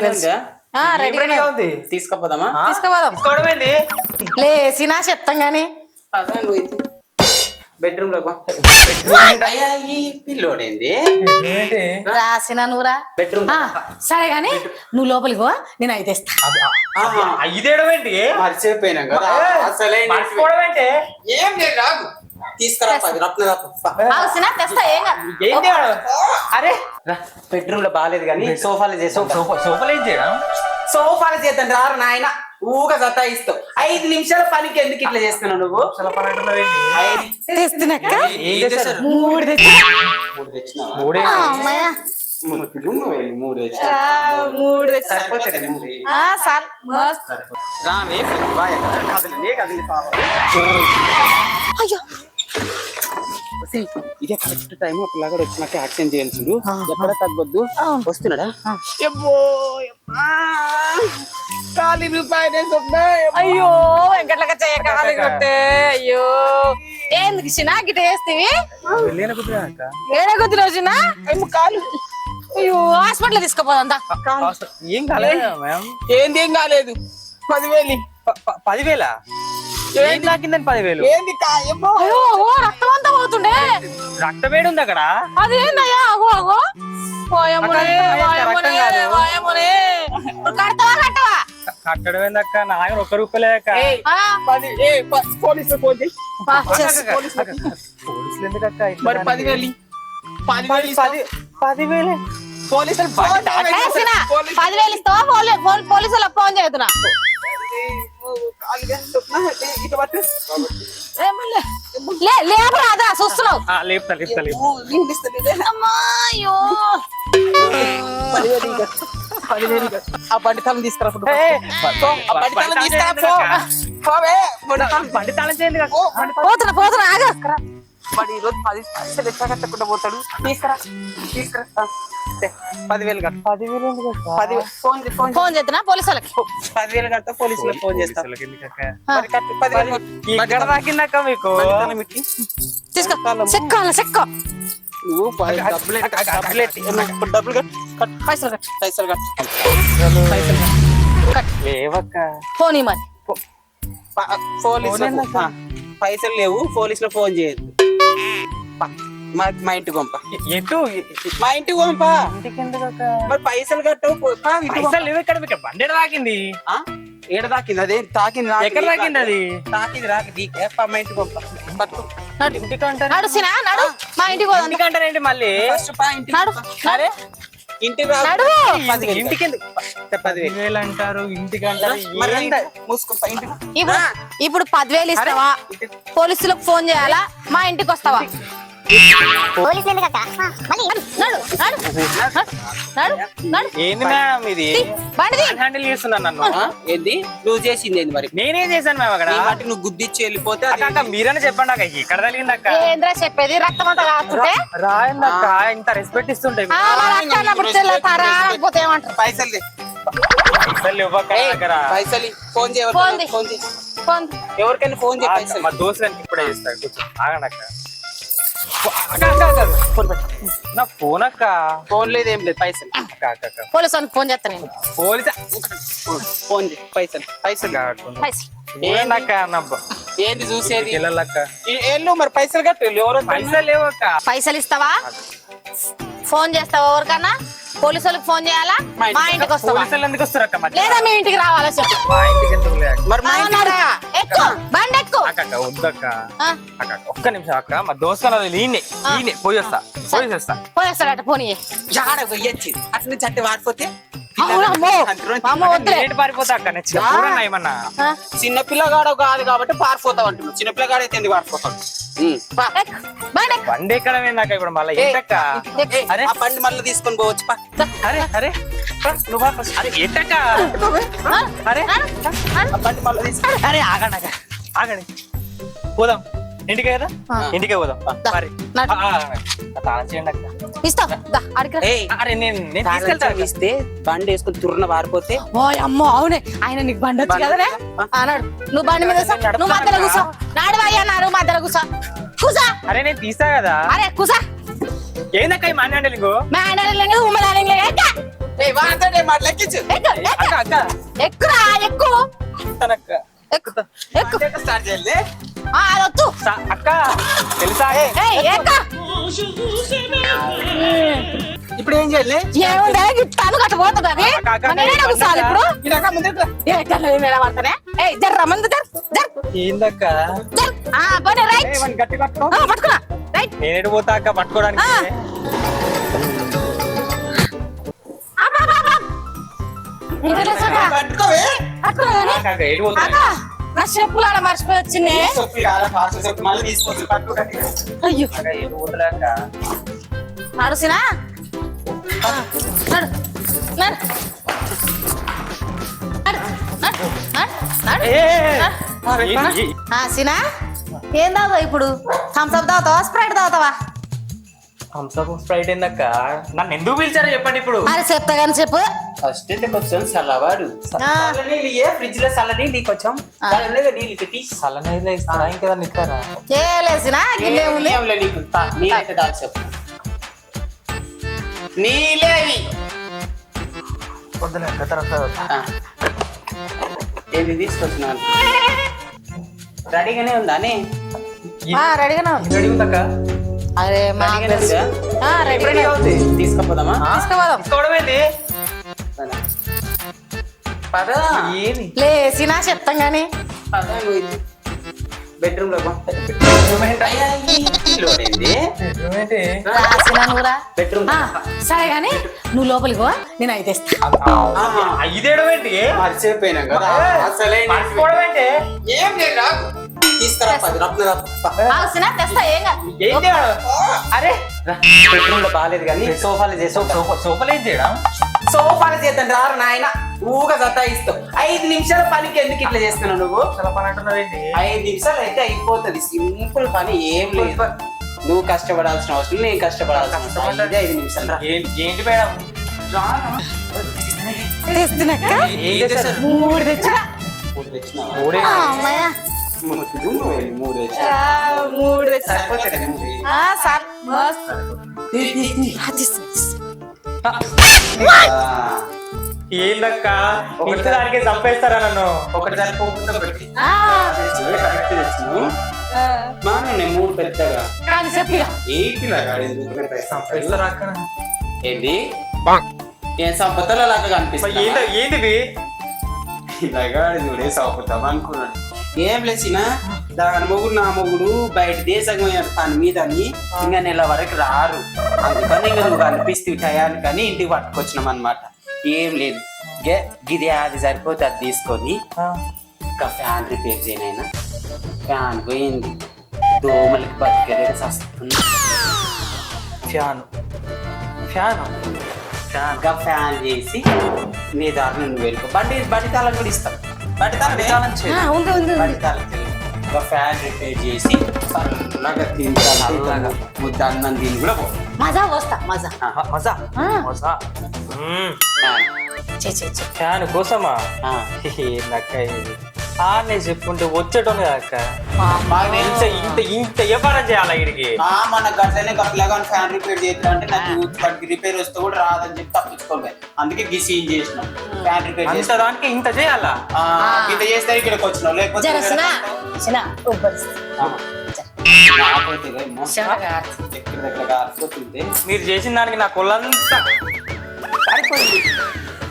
తెలుసు. ఆ, రెడీగానే ఉంది? తీసుకపోదామా? తీసుకోపోదాం. లేచినా చెప్తాం గాని. బెడ్రూమ్లో అయ్యా ఈ పిల్లోడేంది? ఏంటి? రాసిన నువ్వురా బెడ్రూమ్ ఆ, సరే గాని నువ్వు లోపలికి పో నేను అయితే ఇస్తా ఆహా. ఐదేయడమేంటి? మర్చిపోయినాం కదా. అసలే ఏం లేదు తీసుకురా పది రత్న ఆగుసినా తెస్తా ఏం కాదు. ఏంటి వాడు? అరే. బెడ్రూమ్లో బాగాలేదు కానీ సోఫాలో చేసాం సోఫా సోఫాలు ఏం చేయడం? సోఫాలో చేద్దాం రారు నాయన. ఊగా సతాయిస్తావు. ఐదు నిమిషాల పనికి ఎందుకు ఇట్లా చేస్తున్నావు నువ్వు? మూడు మూడు? మూడే అమ్మయ్య. మూడు పిల్లులు, మూడు? తెచ్చినా. అయ్యో ఇదే కరెక్ట్ టైం పిల్లగాడు వచ్చినాక యాక్షన్ చేయాల్సిండు ఎక్కడ తగ్గొద్దు. వస్తున్నాడా. అయ్యో వెంకట్లక చేయకాలి కొట్టే. అయ్యో. ఏంది చిన్న గిట వేస్తేవి కొద్ది రోజున? కాలు. అయ్యో హాస్పిటల్ తీసుకుపోదా ఏం కాలేదు ఏంది ఏం కాలేదు. పదివేలు. పదివేల? ఏం తాకిందని పదివేలు ఏంది. అయ్యో రక్తం అంతా పోతుండే రక్తవేడి ఉంది అక్కడ అదేందయ్యా అగో అగో పోయమునే రక్తం కాదు, పోయమునే రక్తం కాదు. పోయమునే నువ్వు కడతావా కట్టవా కట్టడం ఏందక్క నా దగ్గర ఒక్క రూపాయలే అక్క ఏయ్, ఆ? పది ఏ ప- పోలీసులు ఫోన్ చేయి. బా, అక్క, చేస్. అక్క, అక్క, అక్క, పోలీసులు ఎందుకు అక్క ఇట్లా మరి దానికి? పదివేలు ఇ. పదివేలు పది ఇస్తావు. పది పదివేలే పోలీసులు ఫోన్ ఏ, చేయి. సినా, పోలీసులు- పదివేలు ఇస్తావా పోలీ- పోలీ- పోలీసులకు ఫోన్ చేస్తున్నా కాలుగా స్వప్న, ఇటు పట్టు. ఏ, మళ్ళీ. లే లేబరా అదా చూస్తున్నావు ఆ, లేపుతా లేపుతా లేపుతా ఓ, వినిపిస్తలేదే. అమ్మా అయ్యో పదివేలు ఇంకా. పదివేలు ఇంకా. ఆ బండి తాళం తీసుకురా. పోతున్నా పోతున్నా ఆగు వాడు ఈరోజు పది పైసలు ఎట్లా కట్టకుండా పోతాడు తీసుకురా తీసుకురా ఆ, తే, పదివేలు కట్ట పదివేలు? పదివేలు. ఫోన్ ఫోన్ ఫోన్ చేస్తున్నా పోలీసులకి పదివేలు కడతా పోలీసులకు ఫోన్ చేస్తా. పోలీసులకి ఎందుకు అక్క? మరి కట్టు, పదివేలు కట్టు. ఇక్కడ తాకిందక్క మీకు. తీసుకో. నువ్వు పది డబ్బులు డబ్బులు. పైసలు పైసలు కట్టు. పైసలు లేవక్క ఫోన్ లేవు. పోలీసులకు ఫోన్ చేయొద్దు. ప, మా మా ఇంటికి పంప. ఎటు మా పంప. ఎందుకు అక్క? మరి పైసలు కట్టవు. పైసలు లేవు ఇక్కడ మీకు బండి తాకింది? ఆ? ఏడ తాకింది? అదే తాకింది ఎక్కడ తాకింది అది? తాకింది రాకి నీకే పా, మా ఇంటికి పంప. పట్టు. నడు. ఇంటికి అంటారు నడు సినా నడు. మా ఇంటికి పోదాం ఇంటికి అంటారేంటి మళ్ళీ? ఫస్ట్ పా ఇంటికి నడు పంప. నడు ఇంటికి రా. నడు. పదివేలు. ఇంటికి ఎందుకు పదివేలు. పదివేలు అంటారు ఇంటికి అంటారు మరి ఏంటి? మూసుకో ఇంటికి. ఇప్పుడు ఇప్పుడు పదివేలు ఇస్తావా? పోలీసులకు ఫోన్ చేయాలా? మా ఇంటికి వస్తావా? ఏంది మేడం ఇది. హ్యాండిల్ చేస్తున్నాను నన్ను? ఏంది? నువ్వు చేసింది ఏంది మరి? నేనేం చేశాను మేము అక్కడ. నీ వాటికి నువ్వు గుద్దిచ్చి వెళ్ళిపోతే అక్క, మీరనే చెప్పండి అక్క ఎక్కడ తగిలింది అక్క. ఏంద్రా చెప్పేది? రక్తం అంతా రాయండి అక్క ఇంత రెస్పెక్ట్ ఇస్తుంటే పైసలు. పైసలు పైసలు. ఫోన్ చేయ ఫోన్ చేయి. ఎవరికైనా ఫోన్ చేయ మా దోస్తు గారికి ఇప్పుడే చేస్తా కూర్చో ఆగండి అక్క, ఫోన్ పెట్టు. నా ఫోన్ అక్క. ఫోన్ లేదు ఏం లేదు పైసలు. అక్క అక్క అక్క. పోలీసు వాళ్ళకి ఫోన్ చేస్తాను నేను. పోలీస్? ఫోన్ చేయి పైసలు. పైసలు పైసలు. ఏంది అక్క నా ఏంది చూసేది? పిల్లలక్క ఈ- ఏళ్ళు మరి పైసలు కట్టు ఎవరో పైసలు లేవు అక్క. పైసలు ఇస్తావా? ఫోన్ చేస్తావా ఎవరికన్నా? పోలీసు వాళ్ళకి ఫోన్ చేయాలా? మా మా ఇంటికి వస్తావా? పోలీసులు ఎందుకు వస్తారు అక్క మధ్య లేదా మీ ఇంటికి రావాలా చెప్పు? మా ఇంటికి ఎందుకు లే అక్క? మరి మా ఇంటికి. రా. ఎక్కు బండి ఎక్కు వద్దక్క. అక్క ఒక్క నిమిషం అక్క మా దోస్తు ఈయనే ఈయనే పోయి వస్తా పోయి వస్తా. పోయేస్తాడట పోనీ. జాడ పోయొచ్చి అట్లా చట్టి వాడిపోతే చిన్న పిల్లగాడు కాదు కాబట్టి పారిపోతావు అంటున్నావు. చిన్న పిల్లగాడు అయితే ఎందుకు పారిపోతాడు బండి ఎక్కు. బండి ఎక్కడ పోయిందాక ఇప్పుడు మళ్ళీ ఏంటక్క? అరే. ఆ బండి మళ్ళీ తీసుకొని పోవచ్చు పా. అరే అరే. నువ్వు. అరే ఏంటక్క? అరే. బండి మళ్ళీ తీసుకొని. అరే ఆగండి. ఆగండి. పోదాం. ఇంటికే కదా. ఇంటికే పోదాం. దా. మరి. నడు. ఆ, ఆ, ఆ, తాళం చేయండి అక్క. ఇస్తావా దా, ఆడికి రా. ఏయ్, అరే నేను నేను తాళం తీసుకెళ్తా చెవి ఇస్తే బండి వేసుకొని తుర్రున పారిపోతే ఓయ్ అమ్మో అవునే. ఆయన నీకు బండి వచ్చి బండి కదనే ఆ. ఆ, నడు. నువ్వు బండి మీద కూసో. నువ్వు మధ్యలో కూసో. నాడు అయ్యా నాడు మధ్యలో కూసో. కూసా. అరే నేను తీసా కదా. అరే కూసా. ఏందక్క ఈ మా ఆయన అక్క ఎక్కురా ఎక్కు. తనక్క. ఎక్కు ఎక్కు. స్టార్ట్ చేయాలి. అదొద్దు అక్క తెలుసా? ఇప్పుడు ఏం చేయాలి? ఏముండే గిట్టాను గట్ట పోతుంది అది. నేనే కూర్చోవాలి ఇప్పుడు. ఏ జర్ జర్ ఏందక్క? జర్. ఆ పోనీ రైట్. గట్టి పట్టుకో. ఆ, పట్టుకున్నా. రైట్. నేను పోతా అక్క పట్టుకోవడానికి? పట్టుకోవే. నా చెప్పులు ఆడ మర్చిపోయి గట్టి అయ్యో? ఆ, సినా? ఏం తాగుతావు ఇప్పుడు? థమ్స్ అప్ తాగుతావా? స్ప్రైట్ తాగుతావా? హంసప్ స్ప్రైట్ ఏందక్క? నన్ను ఎందుకు పిలిచారో చెప్పండి ఇప్పుడు. అరే చెప్తా కానీ చెప్పు. ఫస్ట్ అయితే కొంచెం చల్లవాడు. ఆ. చల్ల నీళ్ళు ఏ ఫ్రిడ్జ్లో చల్ల నీళ్ళు కొంచెం. నీళ్ళు పెట్టి చల్లనైతే ఇస్తారా? ఇంకేదన్నా ఇస్తారా? చేయలేసినా నీకు. నీళ్ళైతే చెప్పు. నీళ్ళే అవి వద్దులే తర్వాత ఆ. ఏది తీసుకొచ్చినాను రెడీగానే ఉందా రెడీగానే ఉంది. రెడీ ఉందక్క? అరే మా. తీసుకపోదామా? లేసినా చెప్తాం కానీ పదా. బెడ్రూమ్లో రాసినా నువ్వురా బెడ్రూమ్. సరే కానీ నువ్వు లోపలికి పో నేను అయితే ఇస్తా. ఐదేయడం ఏంటి? మర్చిపోయినా కదా. అసలే మర్చిపోవడం ఏంటి? ఏం లేదు. తీసుకురా పది రప్పులు రా. కావాల్సిన తెస్తా ఏం కాదు ఏంటి అరే బాగాలేదు కానీ సోఫాలు చేసి సోఫా సోఫాలు ఏం చేయడం సోఫాలు చేద్దాం రారు నాయన ఊగా సతాయిస్తావు ఐదు నిమిషాల పనికి ఎందుకు ఇట్లా చేస్తున్నావు నువ్వు చాలా పని అంటున్నావు ఏంటి ఐదు నిమిషాలు అయితే అయిపోతుంది సింపుల్ పని ఏం లేదు నువ్వు కష్టపడాల్సిన అవసరం లేదు, నేను కష్టపడాల్సిన అవసరం ఐదు నిమిషాలు రా. ఏంటి ఏంటి మేడం మూడు తెచ్చా మూడు తెచ్చినావా? మూడు మూడు మూడు సార్. ఆ, ఏందక్క ఒకటి దానికే చంపేస్తారా నన్ను ఒకటి సరిపోకుండా మాను మూడు పెద్దగా కానీ చెప్పిగా ఏంటి లాగా ఎందుకు పెద్ద సంపేస్తా? చంపేస్తారా అక్క ఏంది ఏం సంపదలో లాగా కనిపిస్తుంది ఏంది ఇలాగా నువ్వే సంపుతాం అనుకున్నాడు ఏం లేచిన దాని మొగుడు నా మొగుడు బయట దేశం తన మీద ఇంకా నెల వరకు రారు. అందుకని ఇంకా నువ్వు కనిపిస్తే టయానికి కానీ ఇంటికి పట్టుకొచ్చినాం అనమాట ఏం లేదు. గే గిది అది సరిపోతే అది తీసుకొని ఇంకా ఫ్యాన్ రిపేర్ చేయనైనా ఫ్యాన్ పోయింది. దోమలకి బతికేలేక వస్తుంది ఫ్యాన్. ఫ్యాన్? ఫ్యాన్. ఇంకా ఫ్యాన్ చేసి నీ దారి నువ్వు వెళ్ళిపో బండి బండి తాళం కూడా ఇస్తాం. ఉంది ఉంది ఉంది. ఫ్యాన్ రిపేర్ చేసి చల్లగా తింటాను ముద్ద అన్నం తిని కూడా పో. మజా వస్తా మజా. మజా. మజా. ఫ్యాన్. కోసమా? ఆ. నేను చెప్పుకుంటే వచ్చేటోను కదా అక్క బాగా ఇంత. ఇంత ఇంత వ్యాపారం చేయాలా ఆ, మన గట్లనే గట్లగా ఫ్యాన్ రిపేర్ చేద్దాం అంటే నాకు వాడికి రిపేర్ వస్తే కూడా రాదని చెప్పి తప్పించుకోలేదు అందుకే గి సీన్ చేసినాం. ఫ్యాన్ రిపేర్ అంత చేసి దానికి ఇంత చేయాలా? ఇంత చేస్తే ఇక్కడికి వచ్చినావు లేకపోతే మీరు చేసిన దానికి నా కొల్లంతా సరిపోయింది.